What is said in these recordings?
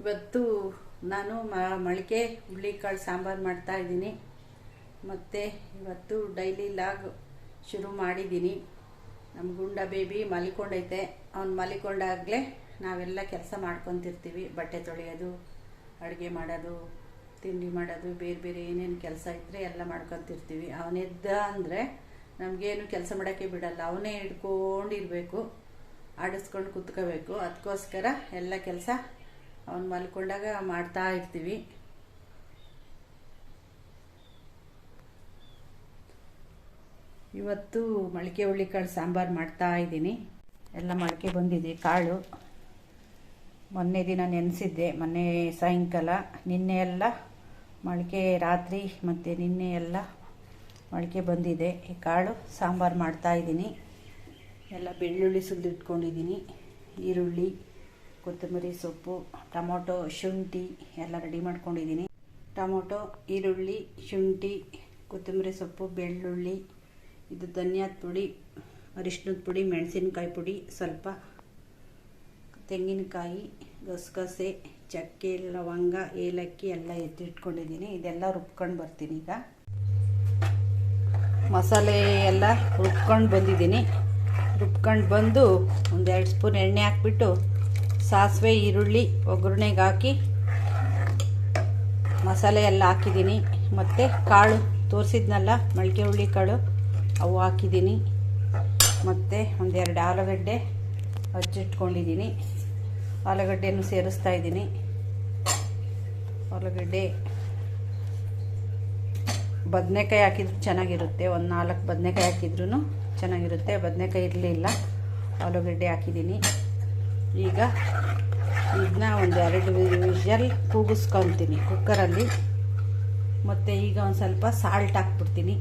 ಇವತ್ತು ನಾನು ಮ ಮೊಳಕೆ ಹುಳ್ಳಿಕಾಳು ಸಾಂಬಾರು ಮಾಡ್ತಾ ಇದ್ದೀನಿ. ಮತ್ತು ಇವತ್ತು ಡೈಲಿ ಲಾಗ್ ಶುರು ಮಾಡಿದ್ದೀನಿ. ನಮ್ಮ ಗುಂಡ ಬೇಬಿ ಮಲಿಕೊಂಡೈತೆ. ಅವ್ನು ಮಲಿಕೊಂಡಾಗಲೇ ನಾವೆಲ್ಲ ಕೆಲಸ ಮಾಡ್ಕೊತಿರ್ತೀವಿ. ಬಟ್ಟೆ ತೊಳೆಯೋದು, ಅಡುಗೆ ಮಾಡೋದು, ತಿಂಡಿ ಮಾಡೋದು, ಬೇರೆ ಬೇರೆ ಏನೇನು ಕೆಲಸ ಇದ್ದರೆ ಎಲ್ಲ ಮಾಡ್ಕೊತಿರ್ತೀವಿ. ಅವನೆದ್ದ ಅಂದರೆ ನಮಗೇನು ಕೆಲಸ ಮಾಡೋಕ್ಕೆ ಬಿಡಲ್ಲ. ಅವನೇ ಹಿಡ್ಕೊಂಡಿರಬೇಕು. ಆಡಿಸ್ಕೊಂಡು ಕುತ್ಕೋಬೇಕು. ಅದಕ್ಕೋಸ್ಕರ ಎಲ್ಲ ಕೆಲಸ ಅವ್ನು ಮಲ್ಕೊಂಡಾಗ ಮಾಡ್ತಾ ಇರ್ತೀವಿ. ಇವತ್ತು ಮೊಳಕೆ ಹುಳ್ಳಿಕಾಳು ಸಾಂಬಾರು ಮಾಡ್ತಾ ಇದ್ದೀನಿ. ಎಲ್ಲ ಮೊಳಕೆ ಬಂದಿದೆ, ಕಾಳು. ಮೊನ್ನೆ ದಿನ ನೆನೆಸಿದ್ದೆ, ಮೊನ್ನೆ ಸಾಯಂಕಾಲ. ನಿನ್ನೆ ಎಲ್ಲ ಮೊಳಕೆ ರಾತ್ರಿ ಮತ್ತು ನಿನ್ನೆ ಎಲ್ಲ ಮೊಳಕೆ ಬಂದಿದೆ. ಈ ಕಾಳು ಸಾಂಬಾರು ಮಾಡ್ತಾ ಇದ್ದೀನಿ. ಎಲ್ಲ ಬೆಳ್ಳುಳ್ಳಿ ಸುಲಿದಿಟ್ಕೊಂಡಿದ್ದೀನಿ, ಈರುಳ್ಳಿ. ಕೊತ್ತಂಬರಿ ಸೊಪ್ಪು, ಟೊಮೊಟೊ, ಶುಂಠಿ ಎಲ್ಲ ರೆಡಿ ಮಾಡ್ಕೊಂಡಿದ್ದೀನಿ. ಟೊಮೊಟೊ, ಈರುಳ್ಳಿ, ಶುಂಠಿ, ಕೊತ್ತಂಬರಿ ಸೊಪ್ಪು, ಬೆಳ್ಳುಳ್ಳಿ, ಇದು ಧನ್ಯದ ಪುಡಿ ಅರಿಶಿನದ ಪುಡಿ, ಮೆಣಸಿನಕಾಯಿ ಪುಡಿ, ಸ್ವಲ್ಪ ತೆಂಗಿನಕಾಯಿ, ಗಸಗಸೆ, ಚಕ್ಕೆ, ಲವಂಗ, ಏಲಕ್ಕಿ ಎಲ್ಲ ಎತ್ತಿಟ್ಕೊಂಡಿದ್ದೀನಿ ಇದೆಲ್ಲ ರುಬ್ಕೊಂಡು ಬರ್ತೀನಿ ಈಗ. ಮಸಾಲೆ ಎಲ್ಲ ರುಬ್ಕೊಂಡು ಬಂದಿದ್ದೀನಿ. ರುಬ್ಕೊಂಡು ಬಂದು ಒಂದೆರಡು ಸ್ಪೂನ್ ಎಣ್ಣೆ ಹಾಕ್ಬಿಟ್ಟು ಸಾಸಿವೆ, ಈರುಳ್ಳಿ ಒಗ್ಗರಣೆಗೆ ಹಾಕಿ ಮಸಾಲೆ ಎಲ್ಲ ಹಾಕಿದ್ದೀನಿ. ಮತ್ತು ಕಾಳು ತೋರಿಸಿದ್ನಲ್ಲ ಮೊಳಕೆ ಹುಳ್ಳಿ ಕಾಳು, ಅವು ಹಾಕಿದ್ದೀನಿ. ಮತ್ತು ಒಂದೆರಡು ಆಲೂಗಡ್ಡೆ ಹಚ್ಚಿಟ್ಕೊಂಡಿದ್ದೀನಿ ಆಲೂಗಡ್ಡೆಯನ್ನು ಸೇರಿಸ್ತಾ ಇದ್ದೀನಿ. ಆಲೂಗಡ್ಡೆ ಬದನೆಕಾಯಿ ಹಾಕಿದ್ರು ಚೆನ್ನಾಗಿರುತ್ತೆ. ಒಂದು ನಾಲ್ಕು ಬದನೆಕಾಯಿ ಹಾಕಿದ್ರೂ ಚೆನ್ನಾಗಿರುತ್ತೆ. ಬದನೆಕಾಯಿ ಇರಲಿಲ್ಲ. ಆಲೂಗಡ್ಡೆ ಹಾಕಿದ್ದೀನಿ. ಈಗ ಇದನ್ನ ಒಂದು ಎರಡು ವಿಷಲ್ ಕೂಗಿಸ್ಕೊತೀನಿ ಕುಕ್ಕರಲ್ಲಿ. ಮತ್ತು ಈಗ ಒಂದು ಸ್ವಲ್ಪ ಸಾಲ್ಟ್ ಹಾಕ್ಬಿಡ್ತೀನಿ.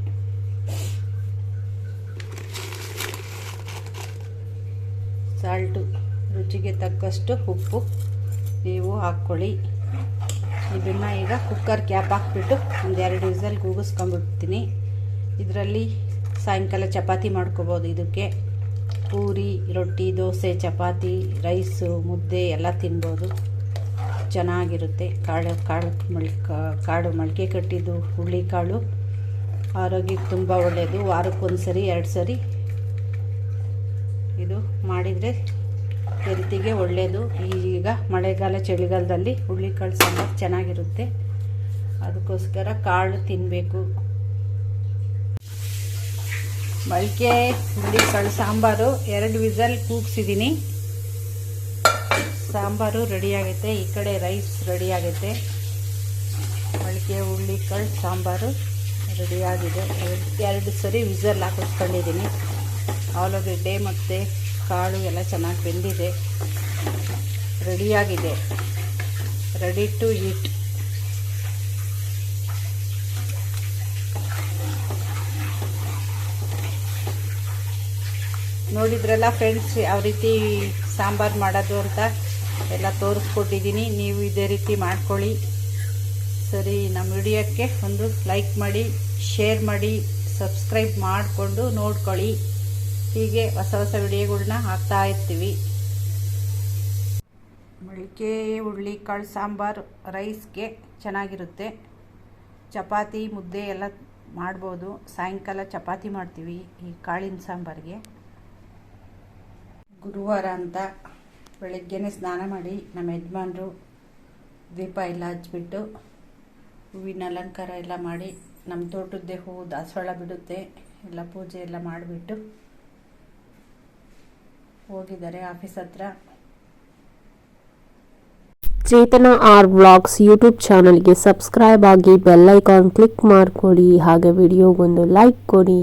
ಸಾಲ್ಟು ರುಚಿಗೆ ತಕ್ಕಷ್ಟು ಉಪ್ಪು ನೀವು ಹಾಕ್ಕೊಳ್ಳಿ. ಇದನ್ನು ಈಗ ಕುಕ್ಕರ್ ಕ್ಯಾಪ್ ಹಾಕ್ಬಿಟ್ಟು ಒಂದು ಎರಡು ವಿಸಲ್ ಕೂಗಿಸ್ಕೊಂಬಿಡ್ತೀನಿ ಇದರಲ್ಲಿ ಸಾಯಂಕಾಲ ಚಪಾತಿ ಮಾಡ್ಕೋಬೋದು ಇದಕ್ಕೆ. ಪೂರಿ, ರೊಟ್ಟಿ, ದೋಸೆ, ಚಪಾತಿ, ರೈಸು, ಮುದ್ದೆ ಎಲ್ಲ ತಿನ್ಬೋದು. ಚೆನ್ನಾಗಿರುತ್ತೆ. ಕಾಳು ಕಾಳು ಮಳ್ ಕಾಳು ಮೊಳಕೆ ಕಟ್ಟಿದ್ದು ಹುಳ್ಳಿಕಾಳು ಆರೋಗ್ಯಕ್ಕೆ ತುಂಬ ಒಳ್ಳೆಯದು ವಾರಕ್ಕೊಂದು ಸರಿ ಎರಡು ಸರಿ ಇದು ಮಾಡಿದರೆ ಹೆಲ್ತಿಗೆ ಒಳ್ಳೆಯದು ಈಗ ಮಳೆಗಾಲ, ಚಳಿಗಾಲದಲ್ಲಿ ಹುಳ್ಳಿಕಾಳು ಸಾಂಬಾರು ಚೆನ್ನಾಗಿರುತ್ತೆ. ಅದಕ್ಕೋಸ್ಕರ ಕಾಳು ತಿನ್ನಬೇಕು ಮೊಳಕೆ ಕಳು ಸಾಂಬಾರು, ಎರಡು ವಿಸಲ್ ಕೂಗ್ಸಿದ್ದೀನಿ ಸಾಂಬಾರು ರೆಡಿಯಾಗೈತೆ ಈ ಕಡೆ ರೈಸ್ ರೆಡಿಯಾಗೈತೆ ಮೊಳಕೆ ಹುಳ್ಳಿಕಾಳು ಸಾಂಬಾರು ರೆಡಿಯಾಗಿದೆ ಎರಡು ಸರಿ ವಿಸಲ್ ಹಾಕಿಸ್ಕೊಂಡಿದ್ದೀನಿ ಆಲೂಗಡ್ಡೆ ಮತ್ತು ಕಾಳು ಎಲ್ಲ ಚೆನ್ನಾಗಿ ಬೆಂದಿದೆ. ರೆಡಿಯಾಗಿದೆ ರೆಡಿ ಟು ಈಟ್ ನೋಡಿದ್ರಲ್ಲ ಫ್ರೆಂಡ್ಸ್ ಯಾವ ರೀತಿ ಸಾಂಬಾರು ಮಾಡೋದು ಅಂತ ಎಲ್ಲ ತೋರಿಸ್ಕೊಟ್ಟಿದ್ದೀನಿ. ನೀವು ಇದೇ ರೀತಿ ಮಾಡ್ಕೊಳ್ಳಿ. ಸರಿ, ನಮ್ಮ ವಿಡಿಯೋಕ್ಕೆ ಒಂದು ಲೈಕ್ ಮಾಡಿ ಶೇರ್ ಮಾಡಿ ಸಬ್ಸ್ಕ್ರೈಬ್ ಮಾಡಿಕೊಂಡು ನೋಡ್ಕೊಳ್ಳಿ. ಹೀಗೆ ಹೊಸ ಹೊಸ ವಿಡಿಯೋಗಳನ್ನ ಹಾಕ್ತಾ ಇರ್ತೀವಿ. ಮೊಳಕೆ ಹುಳ್ಳಿಕಾಳು ಸಾಂಬಾರು ರೈಸ್ಗೆ ಚೆನ್ನಾಗಿರುತ್ತೆ. ಚಪಾತಿ, ಮುದ್ದೆ ಎಲ್ಲ ಮಾಡ್ಬೋದು. ಸಾಯಂಕಾಲ ಚಪಾತಿ ಮಾಡ್ತೀವಿ ಈ ಕಾಳಿನ ಸಾಂಬಾರಿಗೆ. ಗುರುವಾರ ಅಂತ ಬೆಳಗ್ಗೆನೇ ಸ್ನಾನ ಮಾಡಿ ನಮ್ಮ ಯಜಮಾನರು ದೀಪ ಎಲ್ಲ ಹಚ್ಬಿಟ್ಟು ಹೂವಿನ ಅಲಂಕಾರ ಎಲ್ಲ ಮಾಡಿ ನಮ್ಮ ತೋಟದ್ದೇ ಹೂವು ದಾಸವಾಳ ಬಿಡುತ್ತೆ, ಎಲ್ಲ ಪೂಜೆ ಎಲ್ಲ ಮಾಡಿಬಿಟ್ಟು ಹೋಗಿದ್ದಾರೆ ಆಫೀಸ್ ಹತ್ರ. ಚೇತನ ಆರ್ ಬ್ಲಾಗ್ಸ್ ಯೂಟ್ಯೂಬ್ ಚಾನಲ್ಗೆ ಸಬ್ಸ್ಕ್ರೈಬ್ ಆಗಿ ಬೆಲ್ ಐಕಾನ್ ಕ್ಲಿಕ್ ಮಾಡಿಕೊಡಿ, ಹಾಗೆ ವಿಡಿಯೋಗೊಂದು ಲೈಕ್ ಕೊಡಿ.